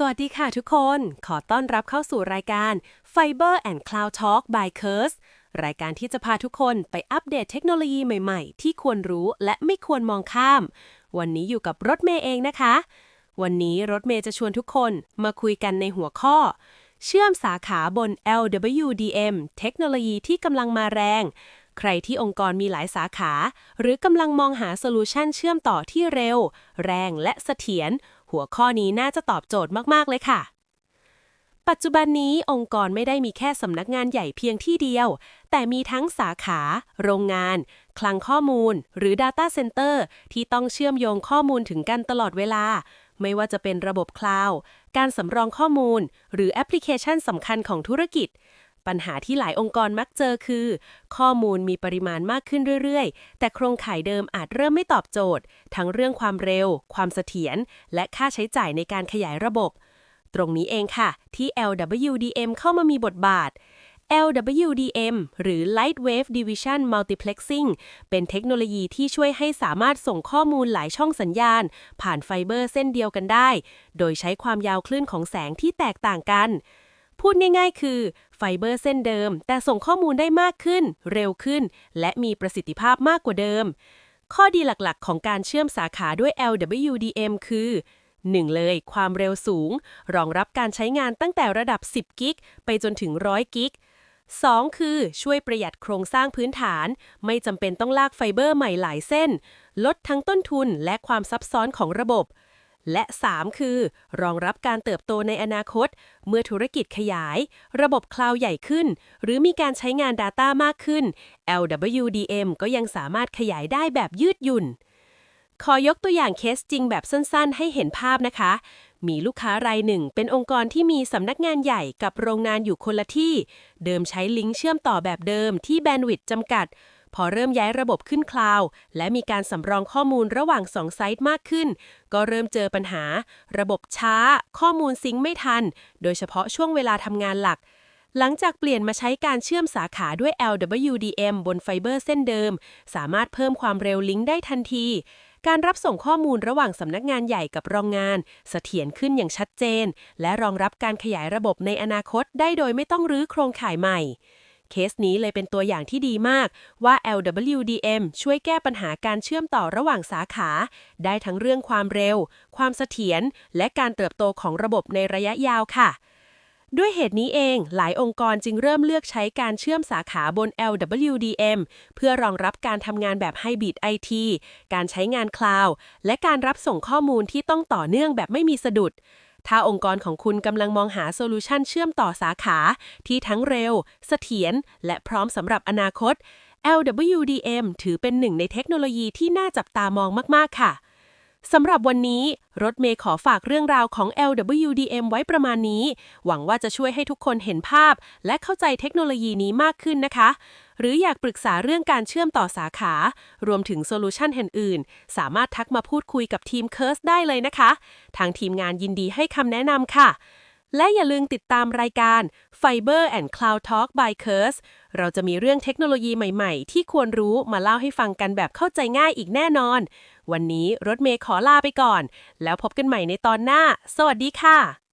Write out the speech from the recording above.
สวัสดีค่ะทุกคน ขอต้อนรับเข้าสู่รายการ Fiber and Cloud Talk by Curse รายการที่จะพาทุกคนไปอัปเดตเทคโนโลยีใหม่ๆ ที่ควรรู้และไม่ควรมองข้าม วันนี้อยู่กับรถเมย์เองนะคะ วันนี้รถเมย์จะชวนทุกคนมาคุยกันในหัวข้อ เชื่อมสาขาบน LWDM เทคโนโลยีที่กำลังมาแรง ใครที่องค์กรมีหลายสาขา หรือกำลังมองหาโซลูชันเชื่อมต่อที่เร็ว แรงและเสถียร หัวข้อนี้น่าจะตอบโจทย์มาก ๆ เลยค่ะ ปัจจุบันนี้องค์กรไม่ได้มีแค่สำนักงานใหญ่เพียงที่เดียว แต่มีทั้งสาขา โรงงาน คลังข้อมูล หรือ Data Center ที่ต้องเชื่อมโยงข้อมูลถึงกันตลอดเวลา ไม่ว่าจะเป็นระบบคลาวด์การสำรองข้อมูล หรือแอปพลิเคชันสำคัญของธุรกิจ ปัญหาที่หลายองค์กรมักเจอคือ ข้อมูลมีปริมาณมากขึ้นเรื่อยๆ แต่โครงข่ายเดิมอาจเริ่มไม่ตอบโจทย์ ทั้งเรื่องความเร็ว ความเสถียร และค่าใช้จ่ายในการขยายระบบ ตรงนี้เองค่ะ ที่ LWDM เข้ามามีบทบาท LWDM หรือ Light Wave Division Multiplexing เป็นเทคโนโลยีที่ช่วยให้สามารถส่งข้อมูลหลายช่องสัญญาณ ผ่านไฟเบอร์เส้นเดียวกันได้ โดยใช้ความยาวคลื่นของแสงที่แตกต่างกัน พูดง่ายๆ คือ ไฟเบอร์เส้นเดิม แต่ส่งข้อมูลได้มากขึ้น เร็วขึ้น และมีประสิทธิภาพมากกว่าเดิม ข้อดีหลักๆ ของการเชื่อมสาขาด้วย LWDM คือ 1. เลย ความเร็วสูง รองรับการใช้งานตั้งแต่ระดับ 10 กิก ไปจนถึง 100 กิก 2. คือช่วยประหยัดโครงสร้างพื้นฐาน ไม่จำเป็นต้องลากไฟเบอร์ใหม่หลายเส้น ลดทั้งต้นทุนและความซับซ้อนของระบบ และ 3 คือ รองรับการเติบโตในอนาคต เมื่อธุรกิจขยาย ระบบคลาวด์ใหญ่ขึ้น หรือมีการใช้งาน Data มากขึ้น LWDM ก็ยังสามารถขยายได้แบบยืดหยุ่น ขอยกตัวอย่างเคสจริงแบบสั้นๆ ให้เห็นภาพนะคะ มีลูกค้ารายหนึ่ง เป็นองค์กรที่มีสำนักงานใหญ่กับโรงงานอยู่คนละที่ เดิมใช้ลิงก์เชื่อมต่อแบบเดิมที่แบนด์วิดต์จำกัด พอเริ่มย้ายระบบขึ้นคลาวด์และมีการสำรองข้อมูลระหว่างสองไซต์มากขึ้น ก็เริ่มเจอปัญหา ระบบช้า ข้อมูลซิงค์ไม่ทัน โดยเฉพาะช่วงเวลาทำงานหลัก หลังจากเปลี่ยนมาใช้การเชื่อมสาขาด้วย LWDM บนไฟเบอร์เส้นเดิม สามารถเพิ่มความเร็วลิงก์ได้ทันทีการรับส่งข้อมูลระหว่างสำนักงานใหญ่กับโรงงาน เสถียรขึ้นอย่างชัดเจน และรองรับการขยายระบบในอนาคตได้โดยไม่ต้องรื้อโครงข่ายใหม่ เคสนี้เลยเป็นตัวอย่างที่ดีมากว่า LWDM ช่วยแก้ปัญหาการเชื่อมต่อระหว่างสาขา ได้ทั้งเรื่องความเร็ว ความเสถียรและการเติบโตของระบบในระยะยาวค่ะด้วยเหตุนี้เองหลายองค์กรจึงเริ่มเลือกใช้การเชื่อมสาขาบน LWDM เพื่อรองรับการทำงานแบบไฮบริด IT การใช้งานคลาวด์และการรับส่งข้อมูลที่ต้องต่อเนื่องแบบไม่มีสะดุด ถ้าองค์กรของคุณกำลังมองหาโซลูชันเชื่อมต่อสาขาที่ทั้งเร็ว เสถียรและพร้อมสำหรับอนาคต LWDM ถือเป็นหนึ่งในเทคโนโลยีที่น่าจับตามองมาก ๆ ค่ะ สำหรับวันนี้ รถเมย์ขอฝากเรื่องราวของ LWDM ไว้ประมาณนี้ หวังว่าจะช่วยให้ทุกคนเห็นภาพ และเข้าใจเทคโนโลยีนี้มากขึ้นนะคะ หรืออยากปรึกษาเรื่องการเชื่อมต่อสาขา รวมถึงโซลูชันอื่นๆ สามารถทักมาพูดคุยกับทีม Curse ได้เลยนะคะ ทางทีมงานยินดีให้คำแนะนำค่ะ และอย่าลืมติดตามรายการ Fiber and Cloud Talk by Curse เราจะมีเรื่องเทคโนโลยีใหม่ๆ ที่ควรรู้มาเล่าให้ฟังกันแบบเข้าใจง่ายอีกแน่นอน วันนี้รถเมย์ขอลาไปก่อน แล้วพบกันใหม่ในตอนหน้า สวัสดีค่ะ